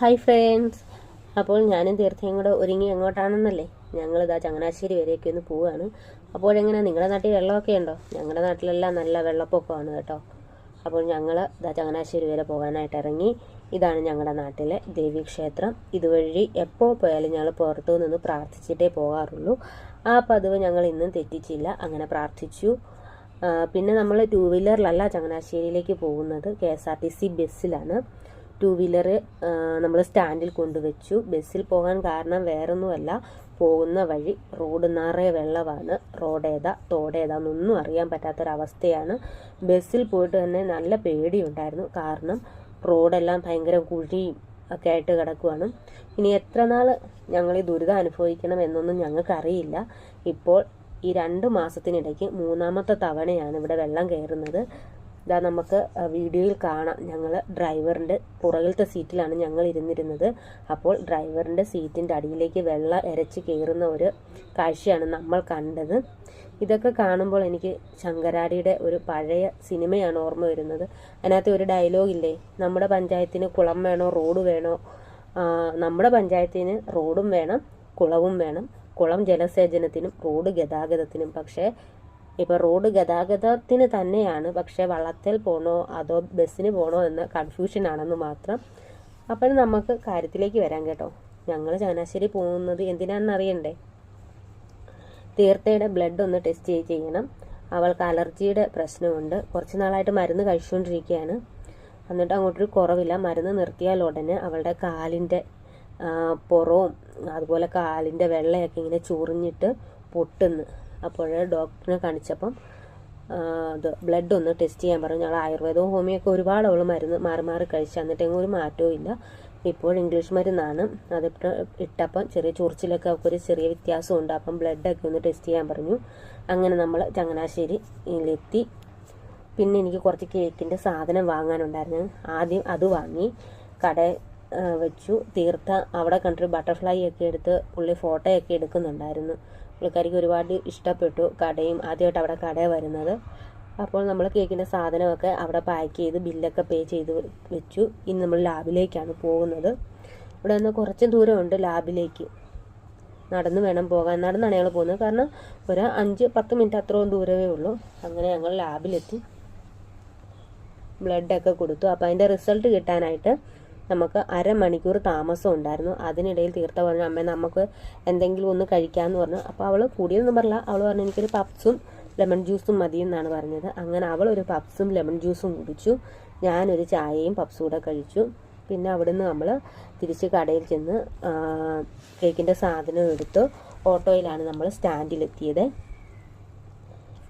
Hi friends. അപ്പോൾ ഞാനും തീർച്ചയായും കൂടെ ഒരുങ്ങി എങ്ങോട്ടാണെന്നല്ലേ? ഞങ്ങളിതാ ചങ്ങനാശ്ശേരി വരെയൊക്കെ ഒന്ന് പോവുകയാണ് അപ്പോഴെങ്ങനെ നിങ്ങളുടെ നാട്ടിൽ വെള്ളമൊക്കെ ഉണ്ടോ? ഞങ്ങളുടെ നാട്ടിലെല്ലാം നല്ല വെള്ളപ്പൊക്കമാണ് കേട്ടോ. അപ്പോൾ ഞങ്ങൾ ഇതാ ചങ്ങനാശ്ശേരി വരെ പോകാനായിട്ട് ഇറങ്ങി. ഇതാണ് ഞങ്ങളുടെ നാട്ടിലെ ദേവീക്ഷേത്രം. ഇതുവഴി എപ്പോൾ പോയാലും ഞങ്ങൾ പുറത്തു നിന്ന് പ്രാർത്ഥിച്ചിട്ടേ പോകാറുള്ളൂ. ആ പതിവ് ഞങ്ങൾ ഇന്നും തെറ്റിച്ചില്ല. അങ്ങനെ പ്രാർത്ഥിച്ചു. പിന്നെ നമ്മൾ ടൂ വീലറിലല്ല ചങ്ങനാശ്ശേരിയിലേക്ക് പോകുന്നത്. K S R T C ബസ്സിലാണ്. ടൂ വീലർ നമ്മൾ സ്റ്റാൻഡിൽ കൊണ്ടുവച്ചു. ബസ്സിൽ പോകാൻ കാരണം വേറൊന്നുമല്ല. പോകുന്ന വഴി റോഡ് നിറയെ വെള്ളമാണ്. റോഡേതാ തോടേതാന്നൊന്നും അറിയാൻ പറ്റാത്തൊരവസ്ഥയാണ്. ബസ്സിൽ പോയിട്ട് തന്നെ നല്ല പേടിയുണ്ടായിരുന്നു. കാരണം റോഡെല്ലാം ഭയങ്കര കുഴിയും ഒക്കെ ആയിട്ട് കിടക്കുവാണ്. ഇനി എത്ര നാൾ ഞങ്ങൾ ഈ ദുരിതം അനുഭവിക്കണം എന്നൊന്നും ഞങ്ങൾക്കറിയില്ല. ഇപ്പോൾ ഈ രണ്ട് മാസത്തിനിടയ്ക്ക് മൂന്നാമത്തെ തവണയാണ് ഇവിടെ വെള്ളം കയറുന്നത്. ഇതാ നമുക്ക് വീഡിയോയിൽ കാണാം. ഞങ്ങൾ ഡ്രൈവറിന്റെ പുറകിലത്തെ സീറ്റിലാണ് ഞങ്ങൾ ഇരുന്നിരുന്നത്. അപ്പോൾ ഡ്രൈവറിന്റെ സീറ്റിന്റെ അടിയിലേക്ക് വെള്ളം ഇരച്ച് കയറുന്ന ഒരു കാഴ്ചയാണ് നമ്മൾ കണ്ടത്. ഇതൊക്കെ കാണുമ്പോൾ എനിക്ക് ശങ്കരാടിയുടെ ഒരു പഴയ സിനിമയാണ് ഓർമ്മ വരുന്നത്. അതിനകത്ത് ഒരു ഡയലോഗില്ലേ നമ്മുടെ പഞ്ചായത്തിന് കുളം വേണോ? റോഡ് വേണോ? നമ്മുടെ പഞ്ചായത്തിന് റോഡും വേണം കുളവും വേണം. കുളം ജലസേചനത്തിനും റോഡ് ഗതാഗതത്തിനും. പക്ഷേ ഇപ്പൊ റോഡ് ഗതാഗതത്തിന് തന്നെയാണ്. പക്ഷേ വള്ളത്തിൽ പോണോ അതോ ബസ്സിന് പോണോ എന്ന കൺഫ്യൂഷൻ ആണെന്ന് മാത്രം അപ്പോൾ നമുക്ക് കാര്യത്തിലേക്ക് വരാം കേട്ടോ. ഞങ്ങൾ ചങ്ങനാശ്ശേരി പോകുന്നത് എന്തിനാണെന്ന് അറിയണ്ടേ? തീർത്ഥയുടെ ബ്ലഡ് ഒന്ന് ടെസ്റ്റ് ചെയ്യണം. അവൾക്ക് അലർജിയുടെ പ്രശ്നമുണ്ട്. കുറച്ച് നാളായിട്ട് മരുന്ന് കഴിച്ചുകൊണ്ടിരിക്കുകയാണ്. എന്നിട്ട് അങ്ങോട്ടൊരു കുറവില്ല. മരുന്ന് നിർത്തിയാൽ ഉടനെ അവളുടെ കാലിന്റെ പുറവും അതുപോലെ കാലിന്റെ വെള്ളയൊക്കെ ഇങ്ങനെ ചൊറിഞ്ഞിട്ട് പൊട്ടുന്നു. അപ്പോൾ ഡോക്ടറിനെ കാണിച്ചപ്പം അത് ബ്ലഡ് ഒന്ന് ടെസ്റ്റ് ചെയ്യാൻ പറഞ്ഞു. ഞങ്ങൾ ആയുർവേദവും ഹോമിയൊക്കെ ഒരുപാട് അവൾ മരുന്ന് മാറി മാറി കഴിച്ചു. എന്നിട്ട് ഒരു മാറ്റവും ഇല്ല. ഇപ്പോൾ ഇംഗ്ലീഷ് മരുന്നാണ്. അതിട്ട് ഇട്ടപ്പം ചെറിയ ചൊറിച്ചിലൊക്കെ അവൾക്കൊരു ചെറിയ വ്യത്യാസമുണ്ട് അപ്പം ബ്ലഡൊക്കെ ഒന്ന് ടെസ്റ്റ് ചെയ്യാൻ പറഞ്ഞു. അങ്ങനെ നമ്മൾ ചങ്ങനാശ്ശേരിയിലെത്തി പിന്നെ എനിക്ക് കുറച്ച് കേക്കിന്റെ സാധനം വാങ്ങാനുണ്ടായിരുന്നു. ആദ്യം അത് വാങ്ങി കട വെച്ചു. തീർത്ത അവിടെ കണ്ടൊരു ബട്ടർഫ്ലൈ ഒക്കെ എടുത്ത് പുള്ളി ഫോട്ടോയൊക്കെ എടുക്കുന്നുണ്ടായിരുന്നു. പുള്ളിക്കാരിക്ക് ഒരുപാട് ഇഷ്ടപ്പെട്ടു കടയും ആദ്യമായിട്ട് അവിടെ കട വരുന്നത്. അപ്പോൾ നമ്മൾ കേക്കിന്റെ സാധനമൊക്കെ അവിടെ പാക്ക് ചെയ്ത് ബില്ലൊക്കെ പേ ചെയ്ത് വെച്ചു. ഇനി നമ്മൾ ലാബിലേക്കാണ് പോകുന്നത്. ഇവിടെ നിന്ന് കുറച്ച് ദൂരമുണ്ട് ലാബിലേക്ക്. നടന്ന് വേണം പോകാൻ. നടന്നാണ് ഞങ്ങൾ പോകുന്നത്. കാരണം ഒരു അഞ്ച് പത്ത് മിനിറ്റ് അത്രയും ദൂരമേ ഉള്ളൂ. അങ്ങനെ ഞങ്ങൾ ലാബിലെത്തി. ബ്ലഡൊക്കെ കൊടുത്തു. അപ്പോൾ അതിന്റെ റിസൾട്ട് കിട്ടാനായിട്ട് നമുക്ക് അരമണിക്കൂർ താമസം ഉണ്ടായിരുന്നു. അതിനിടയിൽ തീർത്ത പറഞ്ഞു അമ്മ നമുക്ക് എന്തെങ്കിലും ഒന്ന് കഴിക്കാമെന്ന് പറഞ്ഞു. അപ്പോൾ അവൾ കൂടിയൊന്നും പറഞ്ഞില്ല അവൾ പറഞ്ഞു എനിക്കൊരു പപ്സും ലെമൺ ജ്യൂസും മതി എന്നാണ് പറഞ്ഞത്. അങ്ങനെ അവൾ ഒരു പപ്സും ലെമൺ ജ്യൂസും കുടിച്ചു. ഞാനൊരു ചായയും പപ്സും കൂടെ കഴിച്ചു. പിന്നെ അവിടുന്ന് നമ്മൾ തിരിച്ച് കടയിൽ ചെന്ന് കേക്കിന്റെ സാധനം എടുത്ത് ഓട്ടോയിലാണ് നമ്മൾ സ്റ്റാൻഡിലെത്തിയത്.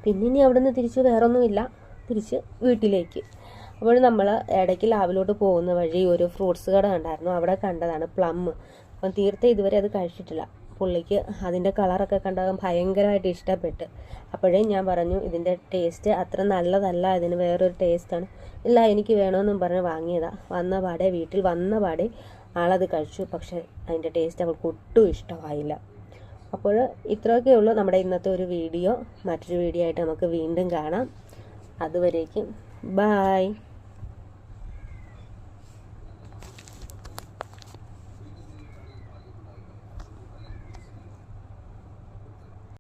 പിന്നെ ഇനി അവിടുന്ന് തിരിച്ച് വേറൊന്നുമില്ല. തിരിച്ച് വീട്ടിലേക്ക്. അപ്പോൾ നമ്മൾ ഇടയ്ക്ക് ലാവിലോട്ട് പോകുന്ന വഴി ഒരു ഫ്രൂട്ട്സ് കട കണ്ടായിരുന്നു. അവിടെ കണ്ടതാണ് പ്ലം. അപ്പം തീർത്ത ഇതുവരെ അത് കഴിച്ചിട്ടില്ല. പുള്ളിക്ക് അതിന്റെ കളറൊക്കെ കണ്ടാൽ ഭയങ്കരമായിട്ട് ഇഷ്ടപ്പെട്ട്. അപ്പോഴേ ഞാൻ പറഞ്ഞു ഇതിന്റെ ടേസ്റ്റ് അത്ര നല്ലതല്ല. ഇതിന് വേറൊരു ടേസ്റ്റാണ് ഇല്ല എനിക്ക് വേണമെന്നും പറഞ്ഞ് വാങ്ങിയതാ. വന്ന പാടെ വീട്ടിൽ വന്ന പാടെ ആളത് കഴിച്ചു. പക്ഷെ അതിന്റെ ടേസ്റ്റ് അവൾക്ക് ഒട്ടും ഇഷ്ടമായില്ല. അപ്പോൾ ഇത്രയൊക്കെ ഉള്ളൂ നമ്മുടെ ഇന്നത്തെ ഒരു വീഡിയോ. മറ്റൊരു വീഡിയോ ആയിട്ട് നമുക്ക് വീണ്ടും കാണാം. അതുവരേക്കും ബായ്